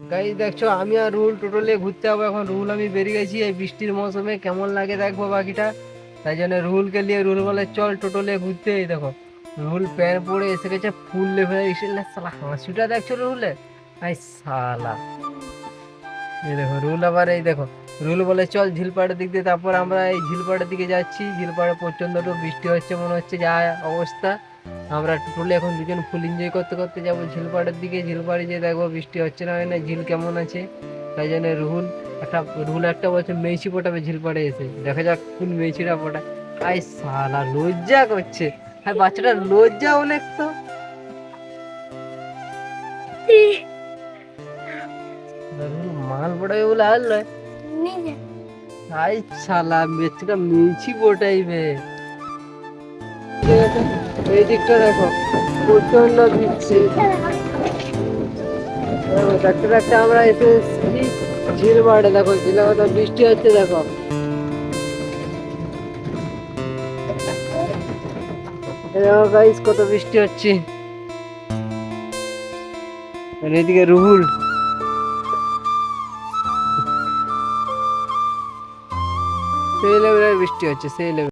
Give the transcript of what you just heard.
গাই দেখছ, আমি আর রুল টোটালে ঘুরতে যাব এখন। রুল আমি বেরিয়ে গেছি এই বৃষ্টির মৌসুমে। কেমন লাগে দেখব বাকিটা? তাই জন্য রুলকে নিয়ে রুল বলে, চল টোটোলে ঘুরতে এই দেখো রুল প্যান্ট পরে এসে গেছে ফুল লেভেলে ইসলে সালা হাসিটা দেখছ রুলে আই সালা এই দেখো রুল আবার এই দেখো রুল বলে, চল ঝিলপাড়ের দিক দিয়ে। তারপর আমরা এই ঝিলপাড়ের দিকে যাচ্ছি। ঝিলপাড়ে প্রচণ্ড তো বৃষ্টি হচ্ছে, মনে হচ্ছে যা অবস্থা। আমরা টোটালি এখন দুজন ফুল এনজয় করতে করতে যাব ঝিলপাড়ের দিকে। ঝিলপাড়ে যে দেখব বৃষ্টি হচ্ছে না হয় না ঝিল কেমন আছে? তাই জন্য রুহুল একটা রুহুল একটা বলছে মেইছি পটাবে ঝিলপাড়ে এসে। দেখা যাক কোন মেইছিটা পটা আই সালা লজ্জা করছে। হ্যাঁ বাচ্চাটা লজ্জা অনেক তো। মাল পড়াবে বলে আর নয়। আই সালা মেয়েটা মেইছি পটাইবে। ঠিক এই দিকটা দেখো প্রচণ্ড দিচ্ছে দেখতে দেখতে আমরা এসে এসেছি ঝিল মাঠে দেখো, ঝিলে কত বৃষ্টি হচ্ছে, দেখো। দেখো কত বৃষ্টি হচ্ছে। আর এদিকে রুহুল। সেই লেভেলের বৃষ্টি হচ্ছে, সেই লেভেল